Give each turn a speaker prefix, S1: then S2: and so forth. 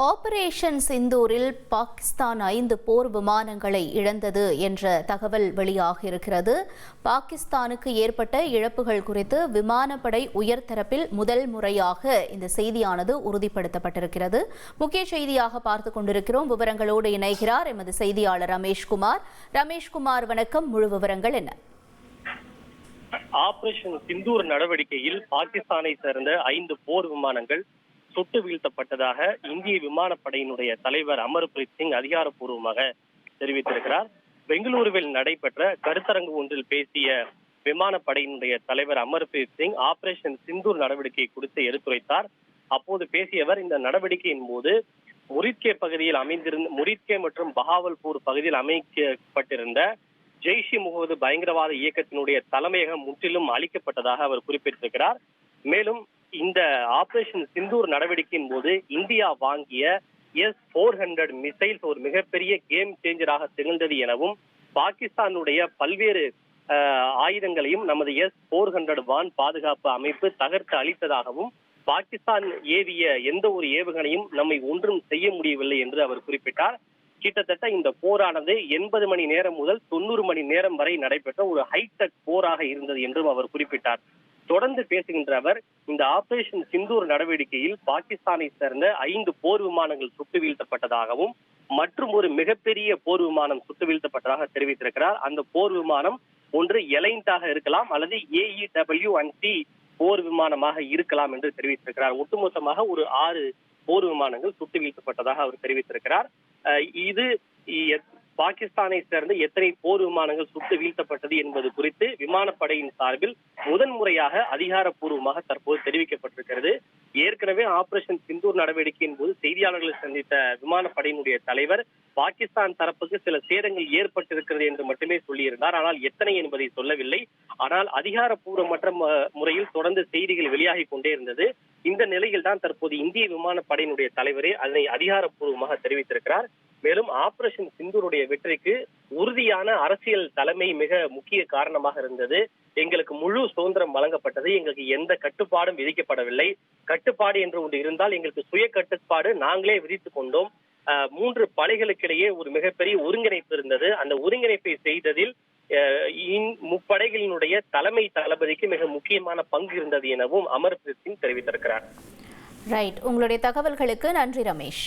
S1: operation சிந்தூரில் Pakistan ஐந்து போர் விமானங்களை இழந்தது என்ற தகவல் வெளியாக இருக்கிறது. பாகிஸ்தானுக்கு ஏற்பட்ட இழப்புகள் குறித்து விமானப்படை உயர்தரப்பில் முதல் முறையாக இந்த செய்தியானது உறுதிப்படுத்தப்பட்டிருக்கிறது. முக்கிய செய்தியாக பார்த்துக் கொண்டிருக்கிறோம். விவரங்களோடு இணைகிறார் எமது செய்தியாளர் ரமேஷ்குமார் ரமேஷ்குமார் வணக்கம். முழு விவரங்கள் என்ன?
S2: ஆபரேஷன் சிந்தூர் நடவடிக்கையில் பாகிஸ்தானை சேர்ந்த ஐந்து போர் விமானங்கள் சுட்டு வீழ்த்தப்பட்டதாக இந்திய விமானப்படையினுடைய தலைவர் அமர்பிரீத் சிங் அதிகாரப்பூர்வமாக தெரிவித்திருக்கிறார். பெங்களூருவில் நடைபெற்ற கருத்தரங்கு ஒன்றில் பேசிய விமானப்படையினுடைய தலைவர் அமர்பிரீத் சிங் ஆபரேஷன் சிந்தூர் நடவடிக்கை குறித்து எடுத்துரைத்தார். அப்போது பேசியவர் இந்த நடவடிக்கையின் போது முரித்கே பகுதியில் அமைந்திருந்த முரித்கே மற்றும் பஹாவல்பூர் பகுதியில் அமைக்கப்பட்டிருந்த ஜெய்ஷ் முகமது பயங்கரவாத இயக்கத்தினுடைய தலைமையகம் முற்றிலும் அளிக்கப்பட்டதாக அவர் குறிப்பிட்டிருக்கிறார். மேலும் இந்த ஆபரேஷன் சிந்தூர் நடவடிக்கையின் போது இந்தியா வாங்கிய எஸ் போர் ஹண்ட்ரட் மிசைல்ஸ் ஒரு மிகப்பெரிய கேம் சேஞ்சராக திகழ்ந்தது எனவும் பாகிஸ்தானுடைய பல்வேறு ஆயுதங்களையும் நமது எஸ் போர் ஹண்ட்ரட் வான் பாதுகாப்பு அமைப்பு தகர்த்து அளித்ததாகவும் பாகிஸ்தான் ஏவிய எந்த ஒரு ஏவுகணையும் நம்மை ஒன்றும் செய்ய முடியவில்லை என்று அவர் குறிப்பிட்டார். கிட்டத்தட்ட இந்த போரானது எண்பது மணி நேரம் முதல் தொண்ணூறு மணி நேரம் வரை நடைபெற்ற ஒரு ஹைடெக் போராக இருந்தது என்றும் அவர் குறிப்பிட்டார். தொடர்ந்து பேசுகின்ற அவர் இந்த ஆபரேஷன் சிந்தூர் நடவடிக்கையில் பாகிஸ்தானை சேர்ந்த ஐந்து போர் விமானங்கள் சுட்டு வீழ்த்தப்பட்டதாகவும் மற்றும் ஒரு மிகப்பெரிய போர் விமானம் சுட்டு வீழ்த்தப்பட்டதாக தெரிவித்திருக்கிறார். அந்த போர் விமானம் ஒன்று எலைன்டாக இருக்கலாம் அல்லது ஏஇ டபிள்யூ அண்ட் டி போர் விமானமாக இருக்கலாம் என்று தெரிவித்திருக்கிறார். ஒட்டுமொத்தமாக ஒரு ஆறு போர் விமானங்கள் சுட்டு வீழ்த்தப்பட்டதாக அவர் தெரிவித்திருக்கிறார். இது பாகிஸ்தானை சேர்ந்த எத்தனை போர் விமானங்கள் சுட்டு வீழ்த்தப்பட்டது என்பது குறித்து விமானப்படையின் சார்பில் முதன்முறையாக அதிகாரப்பூர்வமாக தற்போது தெரிவிக்கப்பட்டிருக்கிறது. ஏற்கனவே ஆபரேஷன் சிந்தூர் நடவடிக்கையின் போது செய்தியாளர்களை சந்தித்த விமானப்படையினுடைய தலைவர் பாகிஸ்தான் தரப்புக்கு சில சேதங்கள் ஏற்பட்டிருக்கிறது என்று மட்டுமே சொல்லியிருந்தார். ஆனால் எத்தனை என்பதை சொல்லவில்லை. ஆனால் அதிகாரப்பூர்வமற்ற முறையில் தொடர்ந்து செய்திகள் வெளியாகி கொண்டே இருந்தது. இந்த நிலையில் தான் தற்போது இந்திய விமானப்படையினுடைய தலைவரே அதனை அதிகாரப்பூர்வமாக தெரிவித்திருக்கிறார். மேலும் ஆபரேஷன் சிந்தூருடைய வெற்றிக்கு உறுதியான அரசியல் தலைமை மிக முக்கிய காரணமாக இருந்தது. எங்களுக்கு முழு சுதந்திரம் வழங்கப்பட்டது. எங்களுக்கு எந்த கட்டுப்பாடும் விதிக்கப்படவில்லை. கட்டுப்பாடு என்று ஒன்று இருந்தால் எங்களுக்கு சுய கட்டுப்பாடு நாங்களே விதித்துக் கொண்டோம். மூன்று படைகளுக்கிடையே ஒரு மிகப்பெரிய ஒருங்கிணைப்பு இருந்தது. அந்த ஒருங்கிணைப்பை செய்ததில் முப்படைகளினுடைய தலைமை தளபதிக்கு மிக முக்கியமான பங்கு இருந்தது எனவும் அமர்பிரீத் சிங் தெரிவித்திருக்கிறார்.
S1: ரைட் உங்களுடைய தகவல்களுக்கு நன்றி ரமேஷ்.